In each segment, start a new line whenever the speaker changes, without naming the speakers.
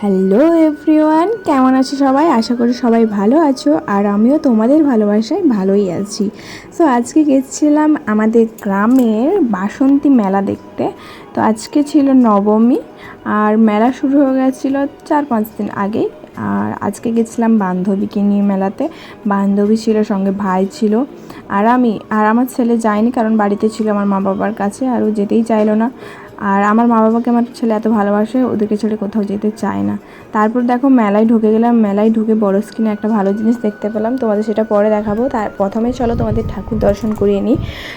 Hello everyone কেমন আছো সবাই? আশা করি সবাই ভালো আছো, আর আমিও তোমাদের ভালোবাসায় ভালোই আছি। তো আজকে গেছিলাম আমাদের গ্রামের বাসন্তী মেলা দেখতে। তো আজকে ছিল নবমী, আর মেলা শুরু হয়ে গেছিল চার পাঁচ দিন আগেই আর আজকে গেছিলাম বান্ধবীকে নিয়ে মেলাতে। বান্ধবী ছিল, সঙ্গে ভাই ছিল, আর আমি, আর আমার ছেলে যায়নি কারণ বাড়িতে ছিল আমার মা বাবার কাছে, আর ও যেতেই চাইলো না। আর আমার মা বাবাকে আমার ছেলে এত ভালোবাসে, ওদেরকে ছেড়ে কোথাও যেতে চায় না। তারপর দেখো মেলায় ঢুকে গেলাম, মেলায় ঢুকে বড় স্ক্রিনে একটা ভালো জিনিস দেখতে পেলাম। তোমাদের সেটা পরে দেখাবো। তার প্রথমে চলো তোমাদের ঠাকুর দর্শন করিয়ে নিই।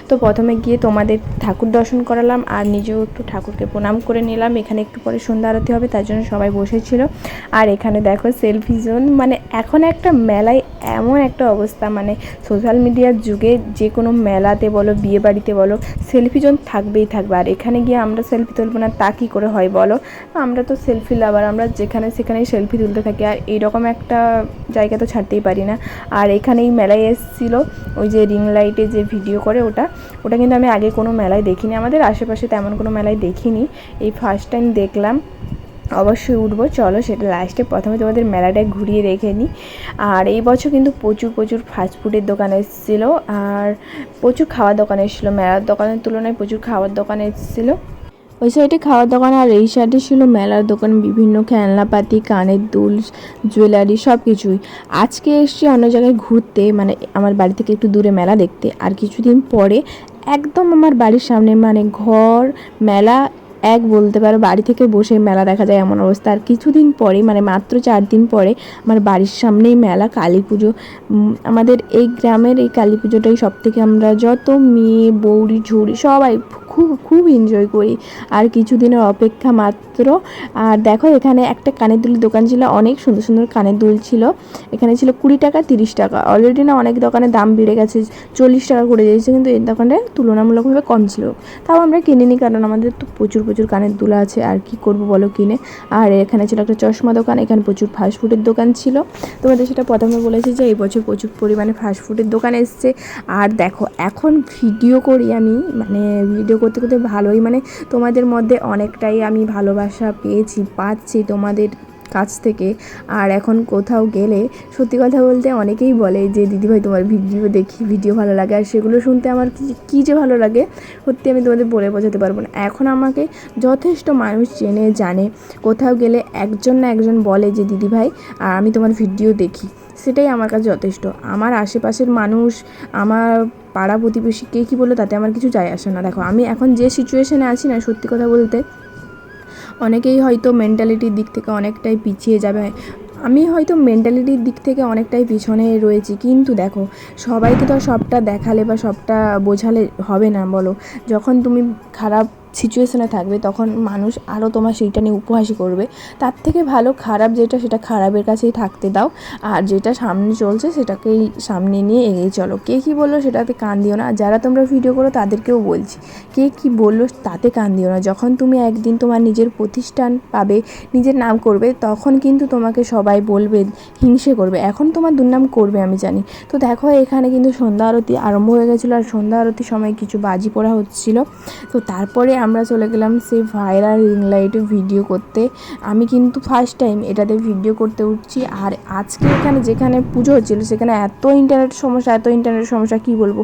তো প্রথমে গিয়ে তোমাদের ঠাকুর দর্শন করালাম আর নিজেও একটু ঠাকুরকে প্রণাম করে নিলাম। এখানে একটু পরে সন্ধ্যা আরতি হবে, তার জন্য সবাই বসেছিল। আর এখানে দেখো সেলফি জোন মানে এখন একটা মেলায় এমন একটা অবস্থা মানে সোশ্যাল মিডিয়ার যুগে যে কোনো মেলাতে বলো বিয়ে বাড়িতে বলো সেলফি জোন থাকবেই থাকবে। আর এখানে গিয়ে আমরা সেলফি তুলবো না, তা কী করে হয় বলো? আমরা তো সেলফি লাভার আমরা যেখানে সেখানেই সেলফি তুলতে থাকি। আর এইরকম একটা জায়গা তো ছাড়তেই পারি না। আর এখানেই মেলায় এসেছিল, ওই যে রিং লাইটে যে ভিডিও করে ওটা ওটা কিন্তু আমি আগে কোনো মেলায় দেখিনি। আমাদের আশেপাশে তেমন কোনো মেলায় দেখিনি। এই ফার্স্ট টাইম দেখলাম, অবশ্যই উঠবো। চলো সেটা লাস্টে প্রথমে তোমাদের মেলাটায় ঘুরিয়ে রেখে নিই আর এই বছর কিন্তু প্রচুর প্রচুর ফাস্টফুডের দোকান এসেছিল। আর প্রচুর খাওয়ার দোকান এসেছিল। মেলার দোকানের তুলনায় প্রচুর খাওয়ার দোকান এসেছিল। ওই সাইডে খাওয়ার দোকান, আর এই সাইডে ছিল মেলার দোকান, বিভিন্ন খেলনাপাতি, কানের দুল, জুয়েলারি সব কিছুই আজকে এসছি অন্য জায়গায় ঘুরতে মানে আমার বাড়ি থেকে একটু দূরে মেলা দেখতে। আর কিছুদিন পরে একদম আমার বাড়ির সামনে মানে ঘর, মেলা এক বলতে পারো, বাড়ি থেকে বসে মেলা দেখা যায় এমন অবস্থা। আর কিছুদিন পরে মানে মাত্র চার দিন পরে, আমার বাড়ির সামনেই মেলা, কালী পুজো। আমাদের এই গ্রামের এই কালী পুজোটাই সব থেকে আমরা যত মেয়ে বৌরি ঝুড়ি সবাই খুব খুব এনজয় করি। আর কিছুদিনের অপেক্ষা মাত্র। আর দেখো, এখানে একটা কানের দুলের দোকান ছিল, অনেক সুন্দর সুন্দর কানের দুল ছিল। এখানে ছিল কুড়ি টাকা, তিরিশ টাকা। অলরেডি না অনেক দোকানে দাম বেড়ে গেছে, চল্লিশ টাকা করে দিয়েছে, কিন্তু এই দোকানে তুলনামূলকভাবে কম ছিল। তাও আমরা কিনিনি, কারণ আমাদের তো প্রচুর প্রচুর কানের দুলা আছে, আর কি করব বলো কিনে? আর এখানে ছিল একটা চশমা দোকান, এখানে প্রচুর ফাস্টফুডের দোকান ছিল। তোমাদের সেটা প্রথমে বলেছি যে এই বছর প্রচুর পরিমাণে ফাস্টফুডের দোকান এসছে। আর দেখো, এখন ভিডিও করি আমি মানে ভিডিও করতে করতে ভালোই মানে তোমাদের মধ্যে অনেকটাই আমি ভালোবাসা পেয়েছি, পাচ্ছি তোমাদের কাছ থেকে। আর এখন কোথাও গেলে সত্যি কথা বলতে অনেকেই বলে যে, দিদিভাই, তোমার ভিডিও দেখি, ভিডিও ভালো লাগে। আর সেগুলো শুনতে আমার কী যে ভালো লাগে, সত্যি আমি তোমাদের বলে বোঝাতে পারব না। এখন আমাকে যথেষ্ট মানুষ চেনে, জানে। কোথাও গেলে একজন না একজন বলে যে, দিদিভাই আর আমি তোমার ভিডিও দেখি। সেটাই আমার কাছে যথেষ্ট। আমার আশেপাশের মানুষ, আমার পাড়া প্রতিবেশী, কে কী বলল তাতে আমার কিছু যায় আসে না। দেখো, আমি এখন যে সিচুয়েশানে আছি না, সত্যি কথা বলতে অনেকেই হয়তো মেন্টালিটির দিক থেকে অনেকটাই পিছিয়ে যাবে। আমি হয়তো মেন্টালিটির দিক থেকে অনেকটাই পিছনে রয়েছি, কিন্তু দেখো, সবাইকে তো সবটা দেখালে বা সবটা বোঝালে হবে না, বলো। যখন তুমি খারাপ সিচুয়েশানে থাকবে, তখন মানুষ আরও তোমার সেইটা নিয়ে উপহাসই করবে। তার থেকে ভালো খারাপ যেটা, সেটা খারাপের কাছেই থাকতে দাও। আর যেটা সামনে চলছে, সেটাকেই সামনে নিয়ে এগিয়ে চলো। কে কী বলল সেটাতে কান দিও না। যারা তোমরা ভিডিও করো, তাদেরকেও বলছি, কে কী বলল তাতে কান দিও না। যখন তুমি একদিন তোমার নিজের প্রতিষ্ঠান পাবে, নিজের নাম করবে, তখন কিন্তু তোমাকে সবাই বলবে, হিংসে করবে। এখন তোমার দুর্নাম করবে, আমি জানি। তো দেখো, এখানে কিন্তু সন্ধ্যা আরতি আরম্ভ হয়ে গেছিল। আর সন্ধ্যা আরতির সময় কিছু বাজি পড়া হচ্ছিল। তো তারপরে আমরা চলে গেলাম সেই ভাইরাল রিং লাইটে ভিডিও করতে। আমি কিন্তু ফার্স্ট টাইম এটাতে ভিডিও করতে উঠছি। আর আজকে এখানে যেখানে পুজো হচ্ছিল, সেখানে এত ইন্টারনেট সমস্যা, এত ইন্টারনেট সমস্যা, কী বলব?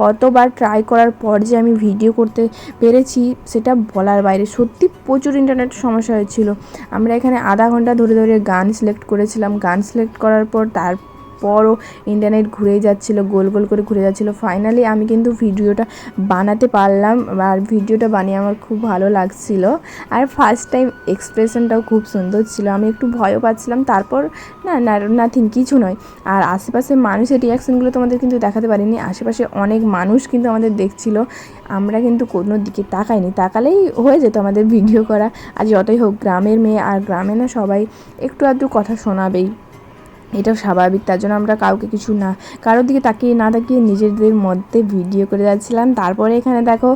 কতবার ট্রাই করার পর যে আমি ভিডিও করতে পেরেছি, সেটা বলার বাইরে। সত্যি প্রচুর ইন্টারনেট সমস্যা হয়েছিল। আমরা এখানে আধা ঘণ্টা ধরে ধরে গান সিলেক্ট করেছিলাম। গান সিলেক্ট করার পর তার পরও ইন্টারনেট ঘুরেই যাচ্ছিল, গোল গোল করে ঘুরে যাচ্ছিল। ফাইনালি আমি কিন্তু ভিডিওটা বানাতে পারলাম আর ভিডিওটা বানিয়ে আমার খুব ভালো লাগছিল। আর ফার্স্ট টাইম এক্সপ্রেশনটাও খুব সুন্দর ছিল। আমি একটু ভয়ও পাচ্ছিলাম, তারপর না না নাথিং কিছু নয়। আর আশেপাশে মানুষের রিয়াকশানগুলো তোমাদের কিন্তু দেখাতে পারিনি। আশেপাশে অনেক মানুষ কিন্তু আমাদের দেখছিল। আমরা কিন্তু কোনো দিকে তাকাইনি। তাকালেই হয়ে যেত আমাদের ভিডিও করা। আর যতই হোক, গ্রামের মেয়ে আর গ্রামে না সবাই একটু আধটু কথা শোনাবেই। এটাও স্বাভাবিক, তার জন্য আমরা কাউকে কিছু না, কারোর দিকে তাকিয়ে না তাকিয়ে নিজেদের মধ্যে ভিডিও করে যাচ্ছিলাম। তারপরে এখানে দেখো,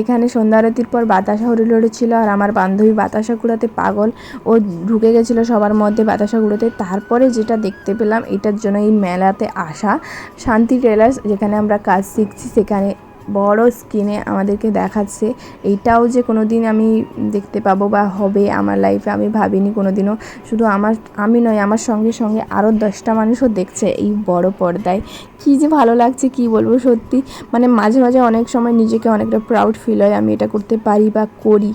এখানে সন্ধ্যা আরতির পর বাতাসা হরিলড়ে ছিল আর আমার বান্ধবী বাতাসা কুড়াতে পাগল। ও ঢুকে গেছিল সবার মধ্যে বাতাসা কুড়াতে। তারপরে যেটা দেখতে পেলাম, এটার জন্য এই মেলাতে আসা শান্তি টেলার্স যেখানে আমরা কাজ শিখছি, সেখানে বড় স্ক্রিনে আমাদেরকে দেখাচ্ছে। এইটাও যে কোনো দিন আমি দেখতে পাবো বা হবে আমার লাইফে আমি ভাবিনি কোনো দিনও শুধু আমার, আমি নয়, আমার সঙ্গে সঙ্গে আরও দশটা মানুষও দেখছে এই বড় পর্দায়। কী যে ভালো লাগছে, কি বলব সত্যি। মানে মাঝে মাঝে অনেক সময় নিজেকে অনেকটা প্রাউড ফিল হয়, আমি এটা করতে পারি বা করি।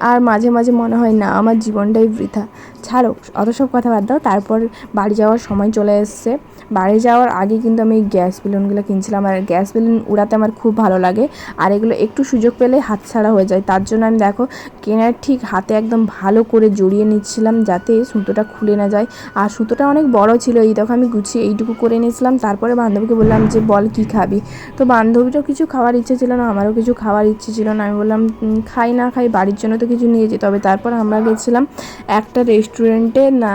আর মাঝে মাঝে মনে হয়, না, আমার জীবনটাই বৃথা। ছাড়ো, অত সব কথা বাদ দাও। তারপর বাড়ি যাওয়ার সময় চলে এসছে। বাড়ি যাওয়ার আগে কিন্তু আমি গ্যাস বেলুনগুলো কিনছিলাম। আর গ্যাস বেলুন উড়াতে আমার খুব ভালো লাগে। আর এগুলো একটু সুযোগ পেলে হাতছাড়া হয়ে যায়। তার জন্য আমি, দেখো, কেনার ঠিক হাতে একদম ভালো করে জড়িয়ে নিচ্ছিলাম যাতে সুতোটা খুলে না যায়। আর সুতোটা অনেক বড় ছিল। এই দেখো, আমি গুছিয়ে এইটুকু করে নিয়েছিলাম। তারপরে বান্ধবীকে বললাম যে, বল, কি খাবি? তো বান্ধবীরও কিছু খাওয়ার ইচ্ছে ছিল না, আমারও কিছু খাওয়ার ইচ্ছে ছিল না। আমি বললাম খাই না খাই বাড়ির জন্য তো কিছু নিয়ে যেতে। হবে তারপর আমরা গেছিলাম একটা রেস্টুরেন্টে, না,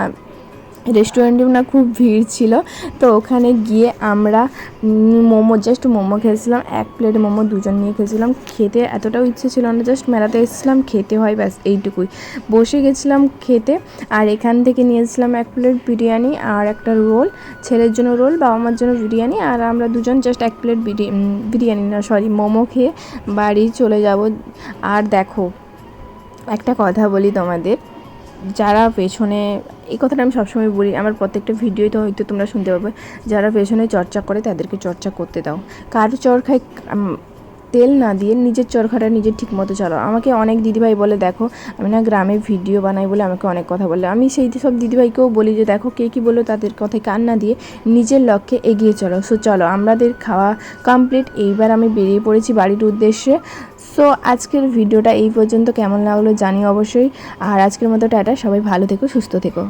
রেস্টুরেন্টেও না খুব ভিড় ছিল। তো ওখানে গিয়ে আমরা মোমো জাস্ট মোমো খেয়েছিলাম, এক প্লেট মোমো দুজন নিয়ে খেয়েছিলাম। খেতে এতটাও ইচ্ছে ছিল না জাস্ট মেলাতে এসেছিলাম, খেতে হয় ব্যাস এইটুকুই। বসে গেছিলাম খেতে, আর এখান থেকে নিয়েছিলাম এক প্লেট বিরিয়ানি আর একটা রোল, ছেলের জন্য রোল বাবা মার জন্য বিরিয়ানি, আর আমরা দুজন জাস্ট এক প্লেট বিরিয়ানি, না সরি মোমো খেয়ে বাড়ি চলে যাব। আর দেখো একটা কথা বলি তোমাদের। যারা পেছনে, এই কথাটা আমি সবসময় বলি, আমার প্রত্যেকটা ভিডিওই তো হয়তো তোমরা শুনতে পাবে, যারা পেছনে চর্চা করে তাদেরকে চর্চা করতে দাও। কার চরখায় তেল না দিয়ে নিজের চরখাটা নিজের ঠিক মতো চালাও। আমাকে অনেক দিদিভাই বলে, দেখো, আমি না গ্রামে ভিডিও বানাই বলে আমাকে অনেক কথা বলে। আমি সেই সব দিদিভাইকেও বলি যে, দেখো, কে কী বলল তাদের কথায় কান না দিয়ে নিজের লক্ষ্যে এগিয়ে চলো। সো চলো, আমাদের খাওয়া কমপ্লিট এইবার আমি বেরিয়ে পড়েছি বাড়ির উদ্দেশ্যে। সো আজকের ভিডিওটা এই পর্যন্ত। কেমন লাগল জানি অবশ্যই। আর আজকের মতো টাটা। সবাই ভালো থেকো, সুস্থ থেকো।